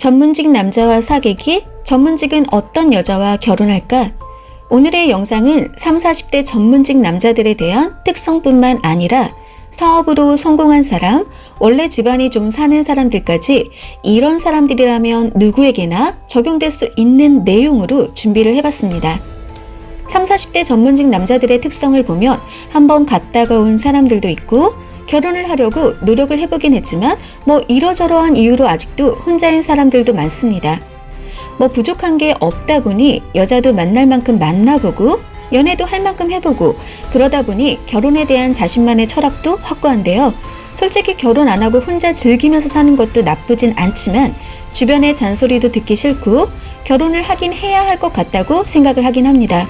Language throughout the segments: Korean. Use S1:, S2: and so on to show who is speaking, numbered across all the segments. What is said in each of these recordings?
S1: 전문직 남자와 사귀기, 전문직은 어떤 여자와 결혼할까? 오늘의 영상은 3, 40대 전문직 남자들에 대한 특성뿐만 아니라 사업으로 성공한 사람, 원래 집안이 좀 사는 사람들까지 이런 사람들이라면 누구에게나 적용될 수 있는 내용으로 준비를 해봤습니다. 3, 40대 전문직 남자들의 특성을 보면 한번 갔다가 온 사람들도 있고 결혼을 하려고 노력을 해보긴 했지만 뭐 이러저러한 이유로 아직도 혼자인 사람들도 많습니다. 뭐 부족한 게 없다 보니 여자도 만날 만큼 만나보고 연애도 할 만큼 해보고 그러다 보니 결혼에 대한 자신만의 철학도 확고한데요. 솔직히 결혼 안 하고 혼자 즐기면서 사는 것도 나쁘진 않지만 주변의 잔소리도 듣기 싫고 결혼을 하긴 해야 할 것 같다고 생각을 하긴 합니다.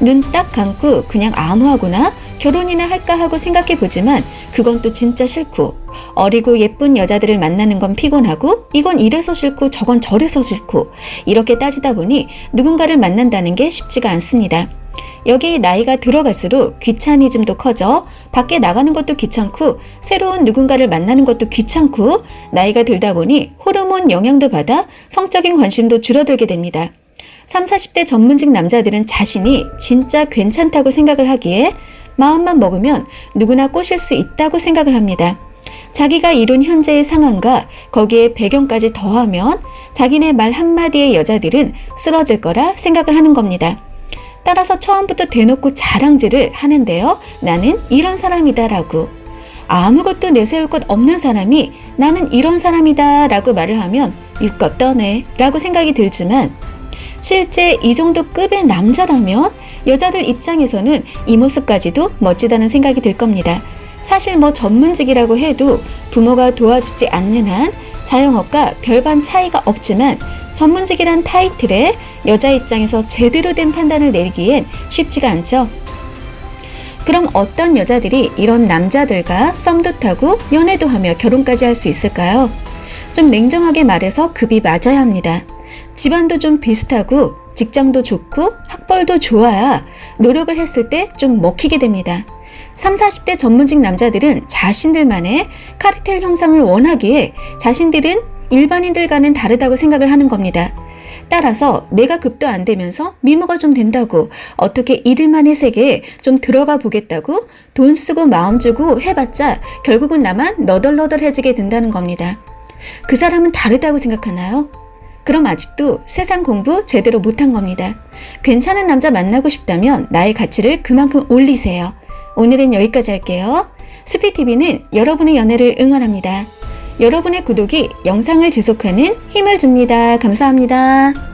S1: 눈 딱 감고 그냥 아무하고나 결혼이나 할까 하고 생각해 보지만 그건 또 진짜 싫고 어리고 예쁜 여자들을 만나는 건 피곤하고 이건 이래서 싫고 저건 저래서 싫고 이렇게 따지다 보니 누군가를 만난다는 게 쉽지가 않습니다. 여기 나이가 들어갈수록 귀차니즘도 커져 밖에 나가는 것도 귀찮고 새로운 누군가를 만나는 것도 귀찮고 나이가 들다 보니 호르몬 영향도 받아 성적인 관심도 줄어들게 됩니다. 3, 40대 전문직 남자들은 자신이 진짜 괜찮다고 생각을 하기에 마음만 먹으면 누구나 꼬실 수 있다고 생각을 합니다. 자기가 이룬 현재의 상황과 거기에 배경까지 더하면 자기네 말 한마디의 여자들은 쓰러질 거라 생각을 하는 겁니다. 따라서 처음부터 대놓고 자랑질을 하는데요. 나는 이런 사람이다 라고. 아무것도 내세울 것 없는 사람이 나는 이런 사람이다 라고 말을 하면 육겁 떠네 라고 생각이 들지만 실제 이 정도 급의 남자라면 여자들 입장에서는 이 모습까지도 멋지다는 생각이 들 겁니다. 사실 뭐 전문직이라고 해도 부모가 도와주지 않는 한 자영업과 별반 차이가 없지만 전문직이란 타이틀에 여자 입장에서 제대로 된 판단을 내리기엔 쉽지가 않죠. 그럼 어떤 여자들이 이런 남자들과 썸도 타고 연애도 하며 결혼까지 할 수 있을까요? 좀 냉정하게 말해서 급이 맞아야 합니다. 집안도 좀 비슷하고 직장도 좋고 학벌도 좋아야 노력을 했을 때 좀 먹히게 됩니다. 3, 40대 전문직 남자들은 자신들만의 카르텔 형상을 원하기에 자신들은 일반인들과는 다르다고 생각을 하는 겁니다. 따라서 내가 급도 안 되면서 미모가 좀 된다고 어떻게 이들만의 세계에 좀 들어가 보겠다고 돈 쓰고 마음 주고 해봤자 결국은 나만 너덜너덜해지게 된다는 겁니다. 그 사람은 다르다고 생각하나요? 그럼 아직도 세상 공부 제대로 못한 겁니다. 괜찮은 남자 만나고 싶다면 나의 가치를 그만큼 올리세요. 오늘은 여기까지 할게요. 스피TV는 여러분의 연애를 응원합니다. 여러분의 구독이 영상을 지속하는 힘을 줍니다. 감사합니다.